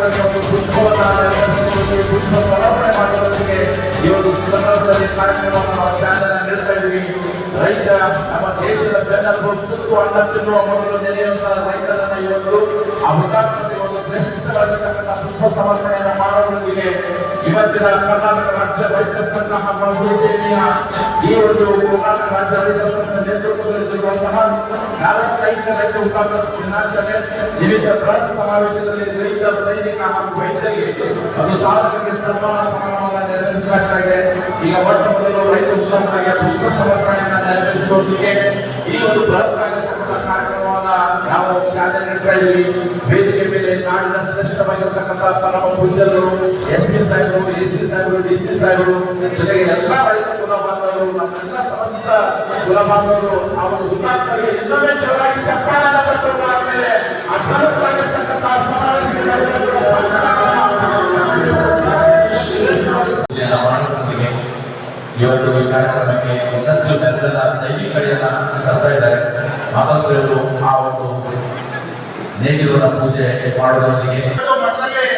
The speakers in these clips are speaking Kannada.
ಒಂದು ಪುಷ್ಪವನ್ನು ಪುಷ್ಪ ಸಮರ್ಪಣೆ ಮಾಡುವುದಕ್ಕೆ ಒಂದು ಸಂದರ್ಭದಲ್ಲಿ ಕಾರ್ಯಕ್ರಮವನ್ನು ಚಾಲನೆ ನೀಡ್ತಾ ರೈತ ನಮ್ಮ ದೇಶದ ಬೆನ್ನೆಲುಬು ತುತ್ತು ಅನ್ನ ತಿನ್ನುವ ಮೊದಲು ನೆನೆಯುವಂತಹ ರೈತರನ್ನ ಇವತ್ತು ಶ್ರೇಷ್ಠವಾಗಿರ್ತಕ್ಕಂಥ ಪುಷ್ಪ ಸಮರ್ಪಣೆಯನ್ನು ಮಾಡೋದರೊಂದಿಗೆ ಇವತ್ತಿನ ಕರ್ನಾಟಕ ರಾಜ್ಯ ರೈತ ಸಂಘ ಸೇನೆಯ ಈ ಒಂದು ಕರ್ನಾಟಕ ರಾಜ್ಯ ರೈತ ಸಂಘ ನೇತೃತ್ವದಲ್ಲಿರುವಂತಹ ರೈತ ದಿನಾಚರಣೆ ವಿವಿಧ ಬೃಹತ್ ಸಮಾವೇಶದಲ್ಲಿ ರೈತ, ಸೈನಿಕ ಹಾಗೂ ಅದು ಸಾಧಕರಿಗೆ ಸನ್ಮಾನ ಸಮಾರಂಭವನ್ನು ನೆರವೇರಿಸಲಾಗ್ತಾ ಇದೆ ಈಗ ಮೊಟ್ಟ ಮೊದಲು ರೈತ ಹುತಾತ್ಮಗೆ ಪುಷ್ಪ ಸಮರ್ಪಣೆಯನ್ನು ನೆರವೇರಿಸುವುದಕ್ಕೆ ಈ ಒಂದು ಬೃಹತ್ ಆಗಿರ್ತಕ್ಕಂಥ ಕಾರ್ಯಕ್ರಮವನ್ನ ನಾವು ಚಾಲನೆ ನೀಡ್ತಾ ಇದ್ದೀವಿ ವೇದಿಕೆ ನಾಡಿನ ಶ್ರೇಷ್ಠವಾಗಿರ್ತಕ್ಕಂಥ ಪರಮ ಪೂಜ್ಯರು, ಎಸ್ ಪಿ ಸಾಹೇಬರು, ಎ ಸಿ ಸಾಹೇಬರು, ಡಿ ಸಿ ಸಾಹೇಬರು, ಜೊತೆಗೆ ಎಲ್ಲ ರೈತ ಕುಲ ಬಾಂಧವರು ನಮ್ಮೆಲ್ಲ ಸಮಸ್ತ ಕುಲ ಬಾಂಧವರು ಆ ಒಂದು ಹುತಾತ್ಮರಿಗೆ ಇನ್ನೊಮ್ಮೆ ಇವತ್ತು ಈ ಕಾರ್ಯಕ್ರಮಕ್ಕೆ ಇನ್ನಷ್ಟು ಜನರನ್ನ ದೈವಿಕತೆಯನ್ನ ತರ್ತಾ ಇದ್ದಾರೆ ಮಾತಾಸ್ಕರರು ಆ ಒಂದು ನೇಗಿಲುಗಳ ಪೂಜೆ ಮಾಡೋದ್ರೊಂದಿಗೆ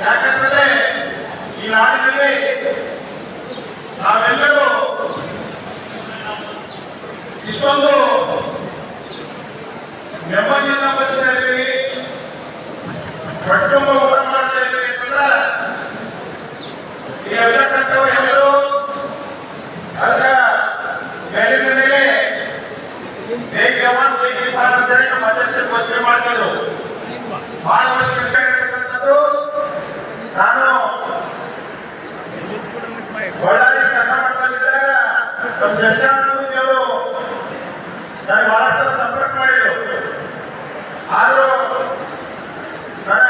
ಯಾಕಂತಂದ್ರೆ ಈ ನಾಡಿನಲ್ಲಿ ನಾವೆಲ್ಲರೂ ಇಷ್ಟೊಂದು ನೆಮ್ಮದಿಯನ್ನ ಬದುಕ್ತಾ ಇದ್ದೀವಿ ಕಟ್ಟುಂಬ ಊಟ ಮಾಡ್ತಾ ಇದ್ದೀವಿ ಅಂತಂದ್ರೆ ಈ ಎಲ್ಲ ಕರ್ತವ್ಯಗಳು ಅದರ ಮೇಲಿನ ಮೇಲೆ ಬೇಗ ಜವಾನ್ ಬೇಗ ಸಾರ್ ಅಂತೇಳಿ ನಮ್ಮ ಅಧ್ಯಕ್ಷರು ಘೋಷಣೆ ಮಾಡಿದ್ರು ಬಹಳ ವರ್ಷ ಬೇಕಾಗಿರ್ತಕ್ಕಂಥದ್ದು ನಾನು ಬಳ್ಳಾರಿ ಶಾಸಕರಾಗಿದ್ದಾಗ ನಮ್ಮ ಶಶಾಂಕ್ ಗುರೂಜಿ ಅವರು ನನಗೆ ಬಹಳಷ್ಟು ಸಂಪರ್ಕ ಮಾಡಿದ್ರು. ಆದರೂ ನನ್ನ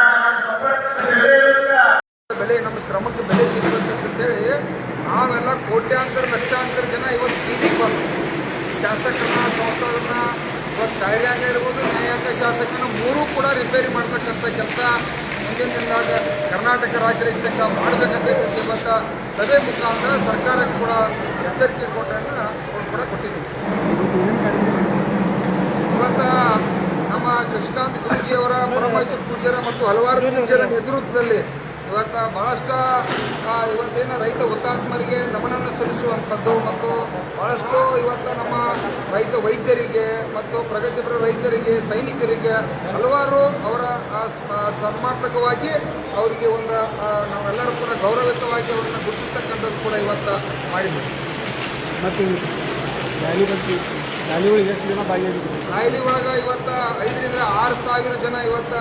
ಬೆಲೆ, ನಮ್ಮ ಶ್ರಮಕ್ಕೆ ಬೆಲೆ ಸಿಗಬೇಕಂತೇಳಿ ನಾವೆಲ್ಲ ಕೋಟ್ಯಾಂತರ, ಲಕ್ಷಾಂತರ ಜನ ಇವತ್ತು ಬೀದಿಗೆ ಬಂದು ಶಾಸಕರನ್ನ, ಸಂಸದರನ್ನ, ಇವತ್ತು ಕಾರ್ಯಾಂಗ ಇರ್ಬೋದು, ನ್ಯಾಯಾಂಗ ಶಾಸಕನ ಮೂರೂ ಕೂಡ ರಿಪೇರಿ ಮಾಡ್ತಕ್ಕಂಥ ಕೆಲಸ ಮುಂದಿನ ಕರ್ನಾಟಕ ರಾಜ್ಯ ರೈತ ಸಂಘ ಸಭೆ ಮುಖಾಂತರ ಸರ್ಕಾರಕ್ಕೆ ಕೂಡ ಎಚ್ಚರಿಕೆ ಕೊಟ್ಟನ್ನು ಕೂಡ ಕೊಟ್ಟಿದ್ದೀವಿ ಇವತ್ತು ನಮ್ಮ ಶಶಿಕಾಂತ್ ಗುರೂಜಿಯವರ ಪರಮೈತ್ರಿ ಪೂಜ್ಯರ ಮತ್ತು ಹಲವಾರು ಪೂಜ್ಯರ ನೇತೃತ್ವದಲ್ಲಿ ಇವತ್ತು ಭಾಳಷ್ಟು ಇವತ್ತೇನು ರೈತ ಹುತಾತ್ಮರಿಗೆ ನಮನನ್ನು ಸಲ್ಲಿಸುವಂಥದ್ದು ಮತ್ತು ಭಾಳಷ್ಟು ಇವತ್ತು ನಮ್ಮ ರೈತ ವೈದ್ಯರಿಗೆ ಮತ್ತು ಪ್ರಗತಿಪರ ರೈತರಿಗೆ, ಸೈನಿಕರಿಗೆ ಹಲವಾರು ಅವರ ಸನ್ಮಾರ್ಥಕವಾಗಿ ಅವರಿಗೆ ಒಂದು ನಾವೆಲ್ಲರೂ ಕೂಡ ಗೌರವಿತವಾಗಿ ಅವರನ್ನು ಗುರುತಿಸ್ತಕ್ಕಂಥದ್ದು ಕೂಡ ಇವತ್ತು ಮಾಡಿದ್ದೀವಿ. ಮತ್ತು ರ್ಯಾಲಿ ಬಗ್ಗೆ ರ್ಯಾಲಿ ಒಳಗೆ ಎಷ್ಟು ಜನ ರೈಲಿ ಒಳಗೆ ಇವತ್ತ ಐದರಿಂದ ಆರು ಸಾವಿರ ಜನ ಇವತ್ತ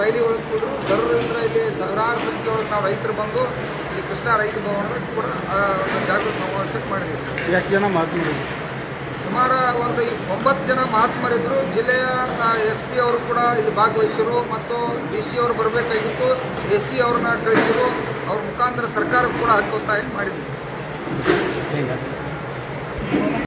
ರೈಲಿ ಒಳಗೆ ಕೂಡ್ರು ಬರೋದ್ರಿಂದ ಇಲ್ಲಿ ಸಾವಿರಾರು ಸಂಖ್ಯೆ ಒಳಗೆ ನಾವು ರೈತರು ಬಂದು ಇಲ್ಲಿ ಕೃಷ್ಣ ರೈತ ಭವನದಾಗ ಕೂಡ ಜಾಗೃತಿ ಸಮಾವೇಶಕ್ಕೆ ಮಾಡಿದ್ವಿ. ಎಷ್ಟು ಜನ ಮಾತನಾಡಿದ್ರು ಸುಮಾರು ಒಂದು ಒಂಬತ್ತು ಜನ ಮಹಾತ್ಮರಿದ್ದರು ಜಿಲ್ಲೆಯ ಎಸ್ ಪಿ ಅವರು ಕೂಡ ಇಲ್ಲಿ ಭಾಗವಹಿಸಿದ್ರು ಮತ್ತು ಡಿ ಸಿ ಅವರು ಬರಬೇಕಾಗಿತ್ತು. ಎಸ್ ಸಿ ಅವ್ರನ್ನ ಕಳಿಸಿದ್ರು ಅವ್ರ ಮುಖಾಂತರ ಸರ್ಕಾರ ಕೂಡ ಹಕ್ಕು ಒತ್ತಾಯ ಮಾಡಿದ್ವಿ. Thank you